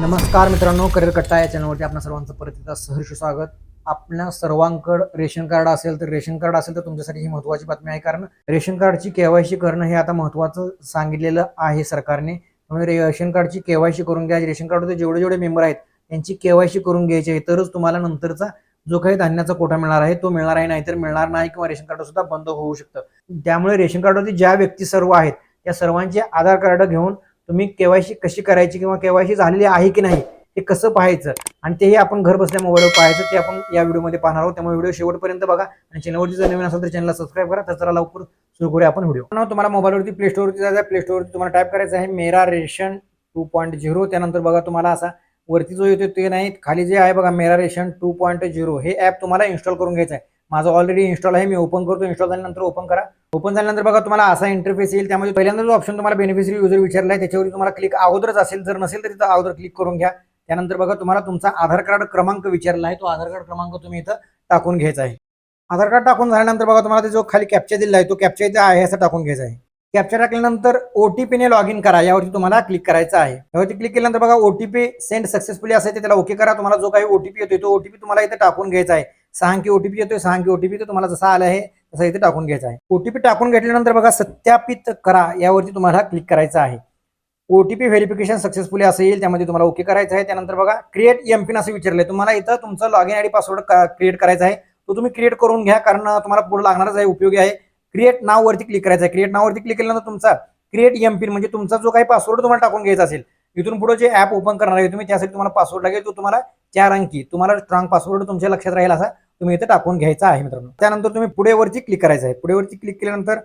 नमस्कार मित्रांनो करिअर कट्टा या चॅनलवरती आपल्या सर्वांचं परत एकदा सहर्ष स्वागत. आपल्या सर्वांकडं रेशन कार्ड असेल तर रेशन कार्ड असेल तर तुमच्यासाठी ही महत्त्वाची बातमी आहे. कारण रेशन कार्डची केवायसी करणं हे आता महत्त्वाचं सांगितलेलं आहे सरकारने. त्यामुळे रेशन कार्डची केवायसी करून घ्या. रेशन कार्डचे जेवढे जेवढे मेंबर आहेत त्यांची केवायसी करून घ्यायची आहे. तरच तुम्हाला नंतरचा जो काही धान्याचा कोटा मिळणार आहे तो मिळणार आहे नाहीतर मिळणार नाही किंवा रेशन कार्ड सुद्धा बंद होऊ शकतं. त्यामुळे रेशन कार्डवरती ज्या व्यक्ती सर्व आहेत त्या सर्वांचे आधार कार्ड घेऊन तुम्ही केवायसी कशी करायची किंवा केवायसी झालेली आहे की नाही हे कसं पाहायचं आणि तेही आपण घर बसल्या मोबाईलवर पाहायचं ते आपण या व्हिडिओमध्ये पाहणार आहोत. त्यामुळे व्हिडिओ शेवटपर्यंत बघा आणि चॅनलवरती जर नवीन असेल तर चॅनलला सबस्क्राईब करा. तर चला लवकर सुरू करूया आपण व्हिडिओ. तुम्हाला मोबाईलवरती प्ले स्टोअरवरती जायचं आहे. प्ले स्टोअरवरती तुम्हाला टाईप करायचं आहे. मेरा रेशन टू पॉईंट झिरो त्यानंतर बघा तुम्हाला असा वरती जो येतो ते नाही खाली जे आहे बघा Mera ration two point zero हे ॲप तुम्हाला इन्स्टॉल करून घ्यायचं आहे. माझं ऑलरेडी इन्स्टॉल आहे मी ओपन करतो इन्स्टॉल झाल्यानंतर ओपन करा. ओपन झाल्यानंतर बघा तुम्हाला असा इंटरफेस येईल. त्यामध्ये पहिल्यांदा जो ऑप्शन तुम्हाला बेनिफिशरी युजर विचारला आहे त्याच्यावर तुम्हाला क्लिक अगोदरच असेल. जर नसेल तर तिथं अगोदर क्लिक करून घ्या. त्यानंतर बघा तुम्हाला तुमचा आधार कार्ड क्रमांक विचारला आहे. तो आधार कार्ड क्रमांक तुम्ही इथं टाकून घ्यायचा आहे. आधार कार्ड टाकून झाल्यानंतर बघा तुम्हाला जो खाली कॅप्चा दिला आहे तो कॅप्चा इथे आहे असं टाकून घ्यायचा आहे. कॅप्चर टाकल्यानंतर ओटीपीने लॉग इन करा. यावरती तुम्हाला क्लिक करायचं आहे. यावरती क्लिक केल्यानंतर बघा ओटीपी सेंड सक्सेसफुली असेल ते त्याला ओके करा. तुम्हाला जो काही ओटीपी येतोय तो ओटीपी तुम्हाला इथे टाकून घ्यायचा आहे. सहा अंकी ओटीपी येतोय सहा अंकी ओटीपी तो तुम्हाला जसा आला आहे तसा इथे टाकून घ्यायचा आहे. ओटीपी टाकून घेतल्यानंतर बघा सत्यापित करा यावरती तुम्हाला क्लिक करायचं आहे. ओटीपी व्हेरिफिकेशन सक्सेसफुली असेल त्यामध्ये तुम्हाला ओके करायचं आहे. त्यानंतर बघा क्रिएट एमपिन असं विचारलंय. तुम्हाला इथं तुमचं लॉगिन आयडी पासवर्ड क्रिएट करायचा आहे. तो तुम्ही क्रिएट करून घ्या कारण तुम्हाला पुढे लागणारच आहे उपयोगी आहे. क्रिएट नाव वरती क्लिक करायचं आहे. क्रिएट नाववरती क्लिक केल्यानंतर तुमचा क्रिएट एमपिन म्हणजे तुमचा जो काही पासवर्ड तुम्हाला टाकून घ्यायचा असेल इथून पुढे जे ॲप ओपन करणार आहे तुम्ही त्यासाठी तुम्हाला पासवर्ड लागेल तो तुम्हाला चार अंकी तुम्हाला स्ट्रॉंग पासवर्ड तुमच्या लक्षात राहील असा तुम्ही इथे टाकून घ्यायचा आहे मित्रांनो. त्यानंतर तुम्ही पुढेवरती क्लिक करायचं आहे. पुढेवरती क्लिक केल्यानंतर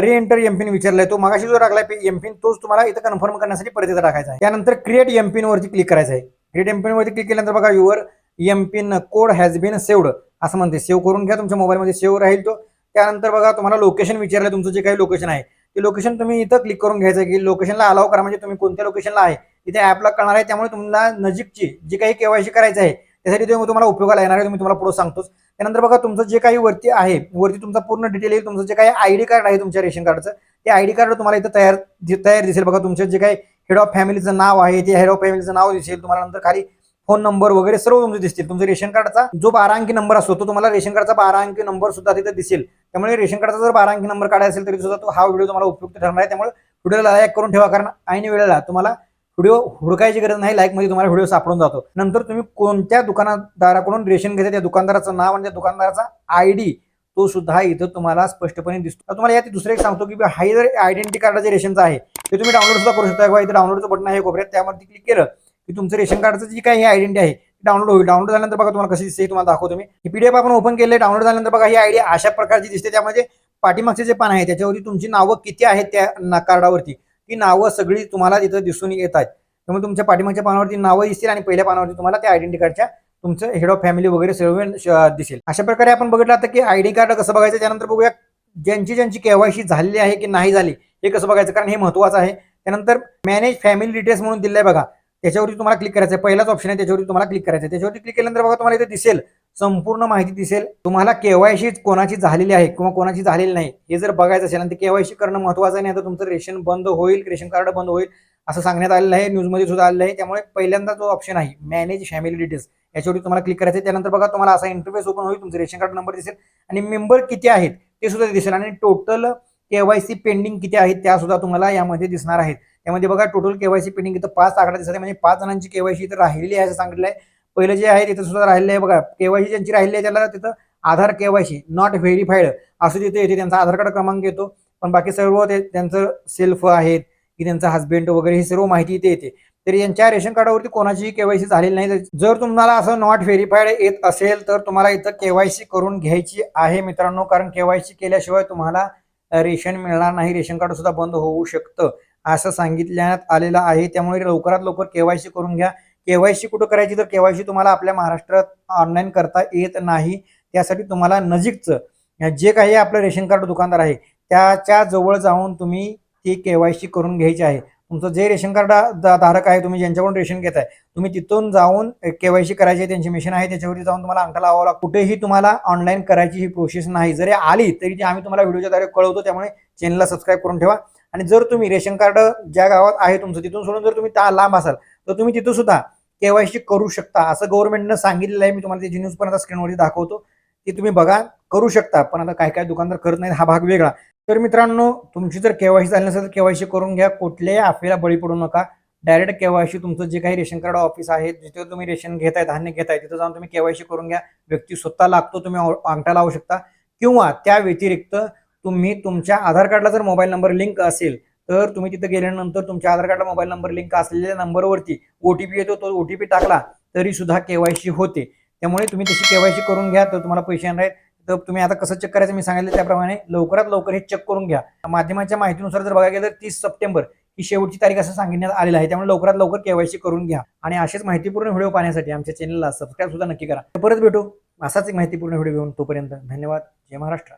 री एंटर एमपिन विचारलाय तो मागाशी जो टाकलाय एमपिन तोच तुम्हाला इथं कन्फर्म करण्यासाठी परत इथं टाकायचा आहे. त्यानंतर क्रिएट एमपिन वरती क्लिक करायचं आहे. क्रिएट एमपिन वरती क्लिक केल्यानंतर बघा your MPIN code has been saved असं म्हणते. सेव्ह करून घ्या तुमच्या मोबाईलमध्ये सेव्ह राहील तो. त्यानंतर बघा तुम्हाला लोकेशन विचारलं तुमचं जे काही लोकेशन आहे ते लोकेशन तुम्ही इथं क्लिक करून घ्यायचं आहे की लोकेशनला अलाव करा म्हणजे तुम्ही कोणत्या लोकेशनला आहे? इथे ॲपला करणार आहे. त्यामुळे तुम्हाला नजीकची जी काही केवायसी करायची आहे त्यासाठी तुम्हाला उपयोगाला येणार आहे. तुम्ही तुम्हाला पुढे सांगतोच. त्यानंतर बघा तुमचं जे काही वरती आहे वरती तुमचा पूर्ण डिटेल येईल. तुमचं जे काही आयडी कार्ड आहे तुमच्या रेशन कार्डचं ते आयडी कार्ड तुम्हाला इथं तयार तयार दिसेल. बघा तुमचं जे काही हेड ऑफ फॅमिलीचं नाव आहे ते हेड ऑफ फॅमिलीचं नाव दिसेल. तुम्हाला नंतर खाली फोन नंबर वगैरे सर्व तुमचे दिसतील. तुमचं रेशन कार्डचा जो बारा अंकी नंबर असतो तो तुम्हाला रेशन कार्डचा बारा अंकी नंबर सुद्धा तिथे दिसेल. त्यामुळे रेशन कार्डचा जर बारा अंकी नंबर काढायचा असेल तरी सुद्धा तो हा व्हिडिओ तुम्हाला उपयुक्त ठरणार आहे. त्यामुळे व्हिडिओला लाईक करून ठेवा. कारण ऐन वेळेला तुम्हाला व्हिडिओ हुडकायची गरज नाही लाईकमध्ये तुम्हाला व्हिडिओ सापडून जातो. नंतर तुम्ही कोणत्या दुकानदाराकडून रेशन घेता त्या दुकानदाराचं नाव आणि त्या दुकानदाराचा आयडी तो सुद्धा इथं तुम्हाला स्पष्टपणे दिसतो. तुम्हाला यात दुसरं एक सांगतो की हा जर आयडेंटिटी कार्ड जे रेशनचं आहे ते तुम्ही डाउनलोड सुद्धा करू शकता किंवा इथे डाउनलोडचं बटन आहे कोपऱ्यात त्यावरती क्लिक केलं की तुमचं रेशन कार्डचं जी काही आयडेंटी आहे डाउनलोड होईल. डाउनलोड झाल्यानंतर बघा तुम्हाला कशी दिसते तुम्हाला दाखवतो मी. ही पीडीएफ आपण ओपन केले डाउनलोड झाल्यानंतर बघा ही आयडी अशा प्रकारची दिसते. त्यामध्ये पाठीमागचे जे पान आहे त्याच्यावरती तुमची नावं किती आहेत त्या ना- कार्डावरती ही नावं सगळी तुम्हाला तिथं दिसून येत आहेत. त्यामुळे तुमच्या पाठीमागच्या पानावरती नावं दिसतील आणि पहिल्या पानावरती तुम्हाला त्या आयडेंटी कार्डच्या तुमचं हेड ऑफ फॅमिली वगैरे सर्व श- दिसेल. अशा प्रकारे आपण बघितलं आता की आयडी कार्ड कसं बघायचं त्यानंतर बघूया ज्यांची ज्यांची केवायसी झालेली आहे की नाही झाली हे कसं बघायचं? कारण हे महत्वाचं आहे. त्यानंतर मॅनेज फॅमिली डिटेल्स म्हणून दिलंय बघा. त्याच्यावरती तुम्हाला क्लिक करायचं आहे. पहिलाच ऑप्शन आहे. त्याच्यावरती तुम्हाला क्लिक करायचं आहे. त्याच्यावरती क्लिक केल्यानंतर बघा तुम्हाला इथे दिसेल. संपूर्ण माहिती दिसेल. तुम्हाला केवायसी कोणाची झालेली आहे किंवा कोणाची झालेली नाही हे जर बघायचं असेल आणि ते केवायसी करणं महत्वाचं नाही तर तुमचं रेशन बंद होईल रेशन कार्ड बंद होईल असं सांगण्यात आलेलं आहे न्यूजमध्ये सुद्धा आलेलं आहे. त्यामुळे पहिल्यांदा जो ऑप्शन आहे मॅनेज फॅमिली डिटेल्स याच्यावरती तुम्हाला क्लिक करायचं आहे. त्यानंतर बघा तुम्हाला असा इंटरफेस ओपन होईल तुमचं रेशन कार्ड नंबर दिसेल. आणि मेंबर किती आहेत ते सुद्धा दिसेल. आणि टोटल केवायसी पेंडिंग किती आहेत त्या सुद्धा तुम्हाला यामध्ये दिसणार आहेत. त्यामध्ये बघा टोटल केवायसी पेंडिंग इथं पाच आकडा दिसत आहे म्हणजे पाच जणांची केवायसी इथं राहिलेली आहे असं सांगितलं आहे. पहिलं जे आहे तिथं सुद्धा राहिलेलं आहे बघा. केवायसी ज्यांची राहिली आहे त्याला तिथं आधार केवायसी नॉट व्हेरीफाईड असं तिथे येते त्यांचा आधार कार्ड क्रमांक येतो. पण बाकी सर्व ते त्यांचं सेल्फ आहेत की त्यांचा हस्बंड वगैरे ही सर्व माहिती इथे येते. तर यांच्या रेशन कार्डावरती कोणाचीही केवायसी झालेली नाही. जर तुम्हाला असं नॉट व्हेरीफाईड येत असेल तर तुम्हाला इथं केवायसी करून घ्यायची आहे मित्रांनो. कारण केवायसी केल्याशिवाय तुम्हाला रेशन मिळणार नाही. रेशन कार्ड सुद्धा बंद होऊ शकतं. असं सांगितल्यात आलेलं आहे. त्यामुळे लवकरात लवकर केवायसी करून घ्या. केवायसी कुठं करायची? तर केवायसी तुम्हाला आपल्या महाराष्ट्रात ऑनलाईन करता येत नाही. त्यासाठी तुम्हाला नजीकचं जे काही आपलं रेशन कार्ड दुकानदार आहे त्याच्याजवळ जाऊन तुम्ही ती केवायसी करून घ्यायची आहे. तुमचं जे रेशन कार्ड धारक आहे तुम्ही ज्यांच्याकडून रेशन घेत आहे तुम्ही तिथून जाऊन केवायसी करायची त्यांची मिशन आहे त्याच्यावरती जाऊन तुम्हाला अंगठा लावावा लागतो. कुठेही तुम्हाला ऑनलाईन करायची ही प्रोसेस नाही. जरी आली तरी ती आम्ही तुम्हाला व्हिडिओच्या द्वारे कळवतो त्यामुळे चॅनलला सबस्क्राईब करून ठेवा. आणि जर तुम्ही रेशन कार्ड ज्या गावात आहे तुमचं तिथून सोडून जर तुम्ही लांब असाल तर तुम्ही तिथं सुद्धा केवायसी करू शकता. असं गव्हर्नमेंटनं सांगितलेलं आहे. मी तुम्हाला त्याची न्यूज पण आता स्क्रीनवरती दाखवतो. ती तुम्ही बघा करू शकता. पण आता काय काय दुकानदार करत नाहीत हा भाग वेगळा. तर मित्रांनो तुमची जर केवायसी झाली नसेल तर केवायसी करून घ्या. कुठल्याही अफेला बळी पडू नका. डायरेक्ट केवायसी तुमचं जे काही रेशन कार्ड ऑफिस आहे जिथे तुम्ही रेशन घेताय धान्य घेताय तिथं जाऊन तुम्ही केवायसी करून घ्या. व्यक्ती स्वतः लागतो तुम्ही अंगठा लावू शकता. किंवा त्या व्यतिरिक्त तुम्ही तुमच्या आधार कार्डला जर मोबाईल नंबर लिंक असेल तर तुम्ही तिथे गेल्यानंतर तुमच्या आधार कार्डला मोबाईल नंबर लिंक असलेल्या नंबरवरती ओटीपी येतो तो ओटीपी टाकला तरी सुद्धा केवायसी होते. त्यामुळे तुम्ही तशी केवायसी करून घ्या तर तुम्हाला पैसे येणार आहेत. तर तुम्ही आता कसं चेक करायचं मी सांगितलं त्याप्रमाणे लवकरात लवकर हे चेक करून घ्या. माध्यमाच्या माहितीनुसार जर बघायला गेलं तर तीस सप्टेंबर ही शेवटची तारीख असं सांगण्यात आलेलं आहे. त्यामुळे लवकरात लवकर केवायसी करून घ्या. आणि असेच माहितीपूर्ण व्हिडिओ पाहण्यासाठी आमच्या चॅनलला सबस्क्राईब सुद्धा नक्की करा. परत भेटू असाच एक माहितीपूर्ण व्हिडिओ घेऊन तोपर्यंत धन्यवाद. जय महाराष्ट्र.